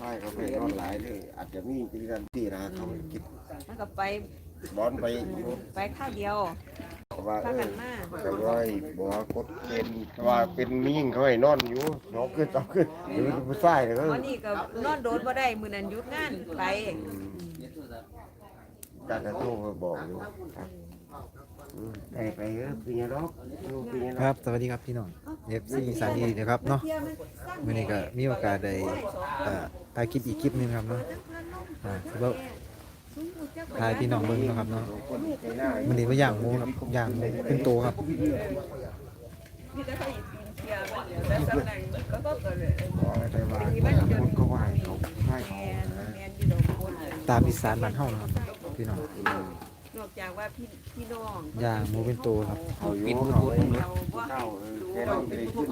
ใช่เขาไปนอนหลายเลยอาจจะมีจริงกันที่นะเขาไปกินมันก็ไปบอลไปไปข้าวเดียวว่าเอพาอกันมาแต่ว่าบอกว่ากดเกณฑ์ว่าเป็นมิ่งเขาให้นอนอยู่น้องขึ้นต้องขึ้นหรือผู้ชายเนี่ยก็วันนี้ก็นอนโดนบ่ได้มื้อนั้นหยุดงานไปการจะโทรมาบอกอยู่ครับอืมไปไปเออปีนี้เนาะดูปีนี้คเนาะรับสวัสดีครับพี่น้อง เอฟซีสายดีนะครับเนาะวันนี้ก็มีโอกาสได้ถ่ายคลิปอีกคลิปนึงครับเนาะอ่าแล้วถ่ายพี่น้องเบิ่งนะครับเนาะวันนี้ว่าอย่างหมูครับอย่างหมูเป็นโตครับตามอีสานบ้านเฮานะครับพี่น้อง จากว่าพี่พี่น้องย่างหมูเป็นตัวครับเขาอยู่เขาเราว่าเจ้าเออแค่นั้นไปขึ้น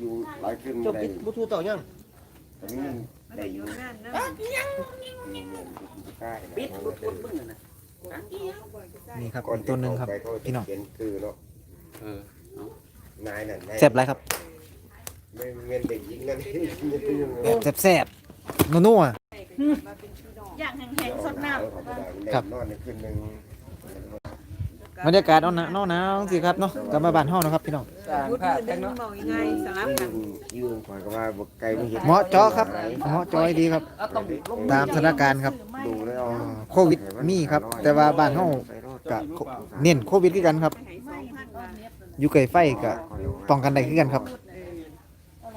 อยู่หลายขึ้นจบได้ปิดบลูทูธต่อยังแต่นี่มันมันได้ออยู่ยู่นั่นนะปิดบลูทูธเบิ่งนั่นน่ะนี่ครับอีกตัวหนึงครับ พี่น้องเขียนคือเนาะเออนายนั่นนายแซ่บไรครับไม่เงินเด็กหญิงนั่นนี่แบบแซ่บๆนัวมาเป็นพี่น้ องอย่างแห้งๆสดน้ำครับ นอนในคืนหนึ่งๆบรรยากาศเอาหนาวหนาวๆสิครับเนาะกลับมาบ้านเฮานะครับพี่น้องยุดมือนึงมองยังไงสลับกันยืนคอยก็ว่าบอกไกลไม่เห็นเหมาะเจาะครับเหมาะจอยดีครับตามสถานการณ์ครับ ดูแล้วโควิดมีครับ แต่ว่าบ้านเฮาก็เน้นโควิดคือกันครับให้สองพันบาทอยู่ไกลไฟก็ป้องกันได้คือกันครับมาให้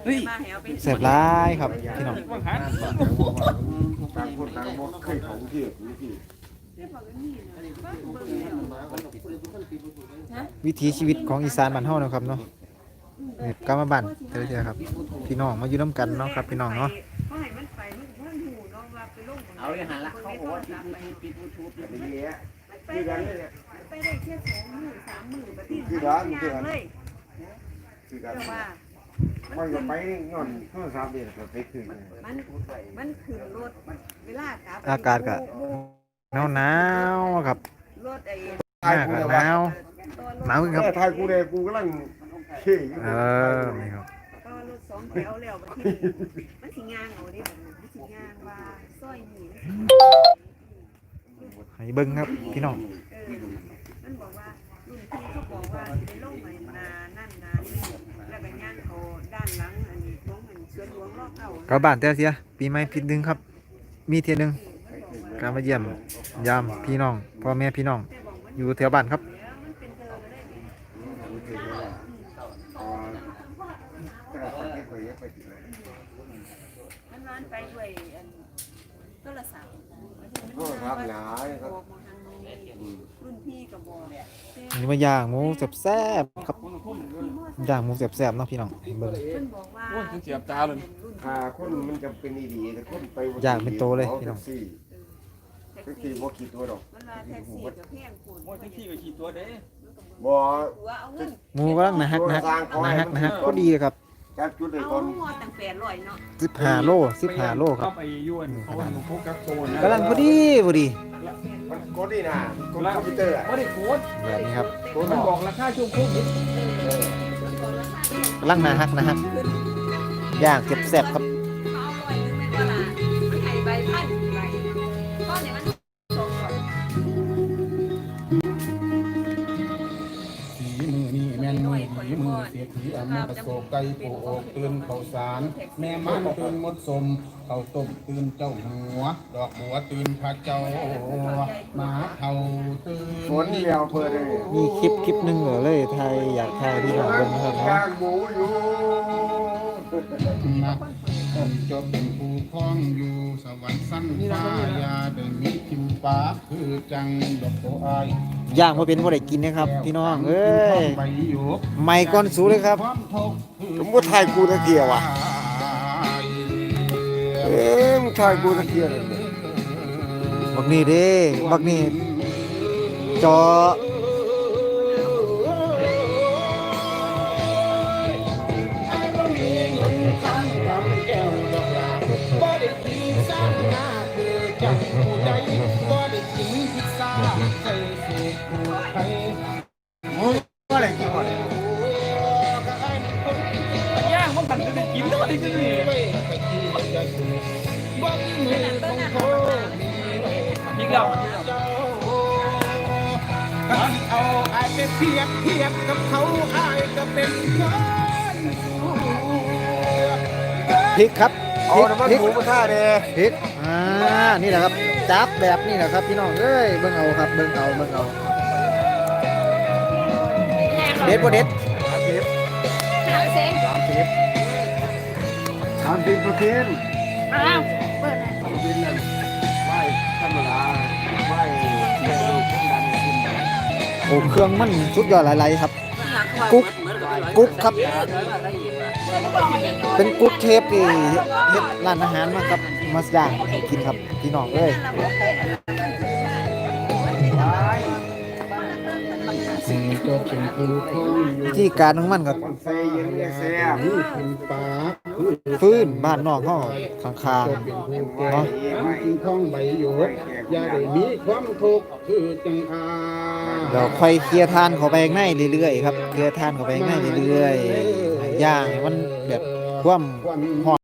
เอาไปแซ่บหลายครับพี่น้องต่างคนต่างบอกเคยของที่นี่ที่วิถีชีวิตของอีสานบ้านเฮานะครับเนาะนี่กลับมาบ้านเทื่อๆครับ พี่น้องมาอยู่นํกันเนาะครับพี่น้องเนาะเขาให้มันไปมันมันหูเนาะว่าไปลงเอาเลยหันละเขาบอกว่าปิดบลูทูธปิดบลูทูธอันนี้ไปคือได้กันเนี่ยไปได้แค่สองมือสามมือประเทศคือร้านคือคืร้านเลยคือกัน แต่ว่ามันก็ไปย้อนโทรศัพท์นี่ไปคืนมันมันขึ้นรถเวลากลับอากาศก็ หนาวหนาวๆครับรถไอ้หน้าก็หนาวหนาวขึ้นครับ แต่ทายกูเลยกูกำลังเข่อยู่เออนี่ครับก็รถสองแถวแล้วประเทศมันสิงางเอาดิมันสิงางว่าซอยนี้ให้เบิ่งครับพี่น้อง ก่ากลับบ้านแต่เสียปีใหม่ปีหนึงครับ มีเที่ยหนึงการมาเยี่ยมยามพี่น้องพ่อแม่พี่น้อง อยู่แถวบ้านครับแล้วมันเป็นเธอก็ได้ดิมันร้านไปด้วยอันโทรศัพท์โทรศัพท์หลายครับบอกมาทางนี้รุ่นพี่ก็บอกอันนี้มาย่างหมูแซ่บๆครับ ย่างหมูแซ่บๆเนาะพี่น้องให้เบิ่ง เพิ่นบอกว่าโอ้ยเสียบตาเลย รุ่นหาคนมันจะเป็นดีแต่คนไปอยากเป็นโตเลยพี่น้องแท็กซี่แท็กแท็กซี่ซี่บ่กี่ตัวดอกมันว่าแท็กซี่ก็แพงคุณโอ้ยทั้งที่ไปขี่ตัวเด้บ่หัวเอาเงินหมูกำลังนะฮักนะฮักนะฮักนะฮักพอดีเลยครับจับจุดได้เอาก่อนหัวตั้งแปดร้อยเนาะ15โล15โลครัเข้าบไปยวนเขาว่าหนูพกกักโซนนะกำลังพอดีพอดีมันกดนี่นะกดคอมพิวเตอร์อะไม่ได้โค้ดแบบนี้ครับมันบอกราคาช่วงโควิด กำลังนะฮักนะฮักย่างแซ่บๆครับเอาร้อยหนึงแม่นบ่ล่ะมันให้ใบสีมือนี่แม่นมือผีมือเสียถีอำนาจโศกไก่ปูโอกตื่นเข้าสาร แม่มันตื่นมดสมเข้าต้มตื่นเจ้าหัว ดอกบัวตื่นพระเจ้าหมาเท่าตื่น ฝนเดียวเพิ่นเลยมีคลิปคลิปหนึงเหรอเลยไทยอยากไทยพี่น้องเบิ่งนะครับย่าเนาะงหมูอยู่นะผมจะเป็นผู้คล้องอยู่สวรรค์สั้นฟ้ายาได้มีทิมฟ้าคือจังดอกโตอายย่างมาเป็นบ่ได้กินนะครับพี่น้องเอ้ยใบหยกใหม่ก่อนสูเลยครับความทุกข์คือผมก็ทายกูตะเกียบว่ะเอ๊ะมึงทายกูตะเกียบเลยเนี่ยบักนี่เด้บักนี่ cho Đi gặp. เขามีเราอาไอ้ไปเทียบเทียบกับเขาไอ้ก็เป็นคนพริกครับเอาพริกน้ำมันพริกหมูมาท่าเด้พริกอ่านี่แหละครับจับแบบนี้แหละครับพี่น้องเอ้ยเบิ่งเอาครับเบิ่งเอาเบิ่งเอาเด็ดบ่เด็ดสามสิบเปอร์เซ็นต์สามสิบเปอร์เซ็นต์นั่นไม่ธรรมดาไม่เกี่ยวกับความดันขึ้นไป โอ้เครื่องมันสุดยอดหลายๆครับ กุ๊กกุ๊กครับ เป็นกุ๊กเทปที่เฮ็ดร้านอาหารมาครับมาย่างให้กินครับพี่น้องเอ้ยสิ่งก็เป็นผู้คงอยู่ที่การของมันก็มัน ฟื้นบ้านนอกห้องข้างๆ เป็นผู้แก่มันคือข้องใบหยกอย่าได้มีความทุกข์คือจังอาเราค่อยเคลียร์ทานเข้าไปข้างในเรื่อยๆครับเคลียร์ทานเข้าไปข้างในเรื่อยๆย่างให้มันแบบความความ หอ